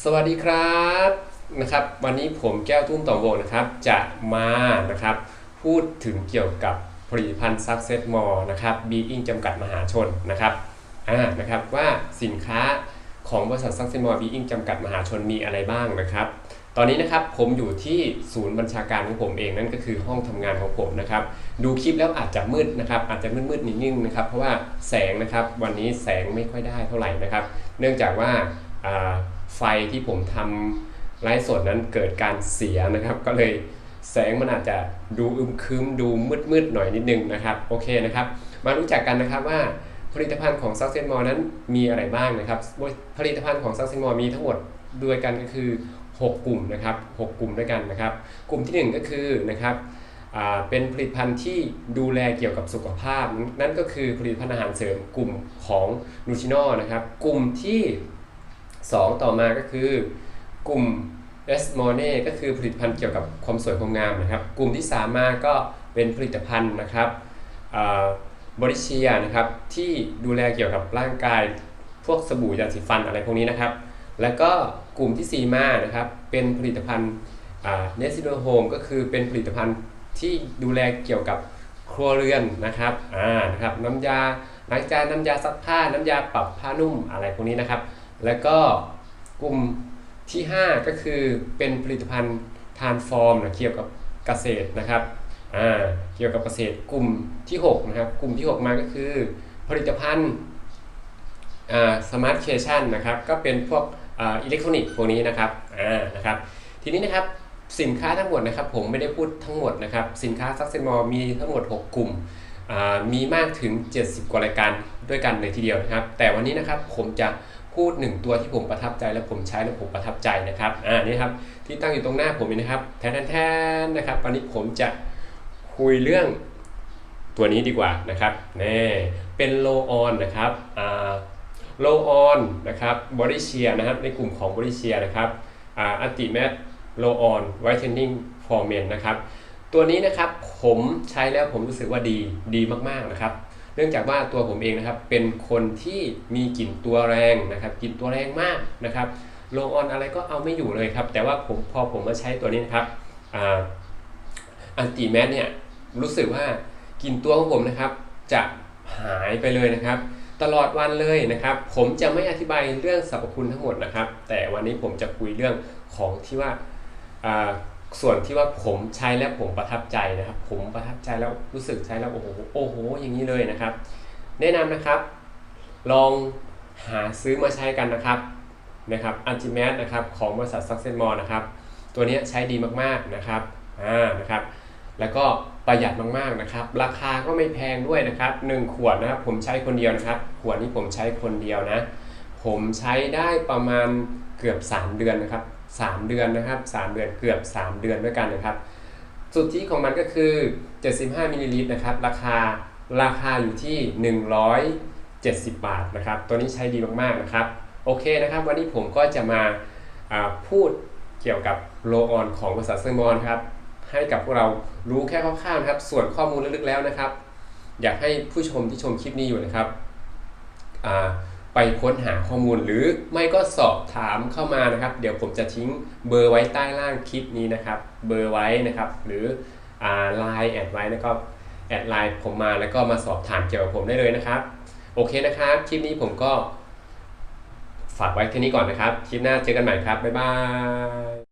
สวัสดีครับนะครับวันนี้ผมแก้วตุ้มต่อวงนะครับจะมานะครับพูดถึงเกี่ยวกับผลิตภัณฑ์ Success More นะครับ Being จำกัดมหาชนนะครับอ่านะครับว่าสินค้าของบริษัท Success More Being จำกัดมหาชนมีอะไรบ้างนะครับ ตอนนี้นะครับผมอยู่ที่ศูนย์บัญชาการของผมเองนั่นก็คือห้องทำงานของผมนะครับดูคลิปแล้วอาจจะมืดนะครับอาจจะมืดๆนิดนึงนะครับเพราะว่าแสงนะครับวันนี้แสงไม่ค่อยได้เท่าไหร่นะครับ เนื่องจากว่าอ่า ฟที่ผมทำไลฟ์สดนั้นเกิดการเสียนะครับ ก็เลยแสงมันอาจจะดูอึมครึมดูมืดๆหน่อยนิดนึงนะครับโอเคนะครับ มารู้จักกันนะครับว่าผลิตภัณฑ์ของ Success More นั้นมีอะไรบ้างนะครับ ผลิตภัณฑ์ของ Success More มีทั้งหมดด้วยกันก็คือ 6 กลุ่มนะครับ 6 กลุ่มด้วยกันนะครับ กลุ่มทีหนึ่1 ก็คือนะครับเป็นผลิตภัณฑ์ที่ดูแลเกี่ยวกับสุขภาพ นั่นก็คือผลิตภัณฑ์อาหารเสริมกลุ่มของนูชิโนนะครับ กลุ่มที่ 2 ต่อมาก็คือกลุ่ม S m o n e ก็คือผลิตภัณฑ์เกี่ยวกับความสวยความงามนะครับ กลุ่มที่ 3 มาก็เป็นผลิตภัณฑ์นะครับบริเชียนะครับที่ดูแลเกี่ยวกับร่างกาย พวกสบู่ยาสีฟันอะไรพวกนี้นะครับ แล้วก็กลุ่มที่ 4 มานะครับเป็นผลิตภัณฑ์เนสซิโนโฮมก็คือเป็นผลิตภัณฑ์ที่ดูแลเกี่ยวกับครัวเรือนนะครับอ่านะครับน้ำยาล้างจานน้ำยาซักผ้าน้ำยาปรับผ้านุ่มอะไรพวกนี้นะครับ แล้วก็กลุ่มที่ 5 ก็คือเป็นผลิตภัณฑ์ทานฟอร์มนะเกี่ยวกับเกษตรนะครับอ่าเกี่ยวกับเกษตรกลุ่มที่6นะครับกลุ่มที่ 6 มาก็คือ ผลิตภัณฑ์สมาร์ทเคชันนะครับก็เป็นพวกอิเล็กทรอนิกส์พวกนี้นะครับอ่านะครับทีนี้นะครับสินค้าทั้งหมดนะครับผมไม่ได้พูดทั้งหมดนะครับสินค้าซักเซนมอมีทั้งหมด 6 กลุ่มมีมากถึง 70 กว่ารายการด้วยกันเลยทีเดียวนะครับ แต่วันนี้นะครับผมจะ พูดหนึ่งตัวที่ผมประทับใจและผมใช้แล้วผมประทับใจนะครับอ่านี่ครับที่ตั้งอยู่ตรงหน้าผมนะครับแทนแทนนะครับวันนี้ผมจะคุยเรื่องตัวนี้ดีกว่านะครับนี่เป็นโลออนนะครับอ่าโลออนนะครับบริเชียนะครับในกลุ่มของบริเชียนะครับอ่าอัติแมทโลออนไวท์เทนนิ่งฟอร์เมนนะครับตัวนี้นะครับผมใช้แล้วผมรู้สึกว่าดีดีมากๆนะครับ เนื่องจากว่าตัวผมเองนะครับเป็นคนที่มีกลิ่นตัวแรงนะครับกลิ่นตัวแรงมากนะครับโลออนอะไรก็เอาไม่อยู่เลยครับ แต่ว่าผมพอผมมาใช้ตัวนี้นะครับอันติแมทเนี่ยรู้สึกว่ากลิ่นตัวของผมนะครับจะหายไปเลยนะครับ ตลอดวันเลยนะครับ ผมจะไม่อธิบายเรื่องสรรพคุณทั้งหมดนะครับ แต่วันนี้ผมจะคุยเรื่องของที่ว่า ส่วนที่ว่าผมใช้แล้วผมประทับใจนะครับ ผมประทับใจแล้วรู้สึกใช้แล้วโอ้โหโอ้โหอย่างนี้เลยนะครับ แนะนำนะครับ ลองหาซื้อมาใช้กันนะครับนะครับอันติแมสนะครับของบริษัทซักเซนมอลนะครับ ตัวนี้ใช้ดีมากๆนะครับอ่านะครับแล้วก็ประหยัดมากๆนะครับ ราคาก็ไม่แพงด้วยนะครับ 1 ขวดนะครับผมใช้คนเดียวนะครับ ขวดนี้ผมใช้คนเดียวนะ ผมใช้ได้ประมาณเกือบ 3 เดือนนะครับ 3 เดือนนะครับ 3 เดือนเกือบ 3 เดือนด้วยกันนะครับ สุทธิของมันก็คือ 75มิลลิลิตรนะครับ ราคาราคาอยู่ที่ 170 บาทนะครับ ตัวนี้ใช้ดีมากๆนะครับ โอเคนะครับ วันนี้ผมก็จะมาพูดเกี่ยวกับโลออนของบริษัทเซอร์มอนครับ ให้กับพวกเรารู้แค่คร่าวๆนะครับ ส่วนข้อมูลลึกๆแล้วนะครับ อยากให้ผู้ชมที่ชมคลิปนี้อยู่นะครับ ไปค้นหาข้อมูลหรือไม่ก็สอบถามเข้ามานะครับ เดี๋ยวผมจะทิ้งเบอร์ไว้ใต้ล่างคลิปนี้นะครับ เบอร์ไว้นะครับ หรือไลน์แอดไว้แล้วก็แอดไลน์ผมมาแล้วก็มาสอบถามเกี่ยวกับผมได้เลยนะครับ โอเคนะครับคลิปนี้ผมก็ฝากไว้แค่นี้ก่อนนะครับ คลิปหน้าเจอกันใหม่ครับ บ๊ายบาย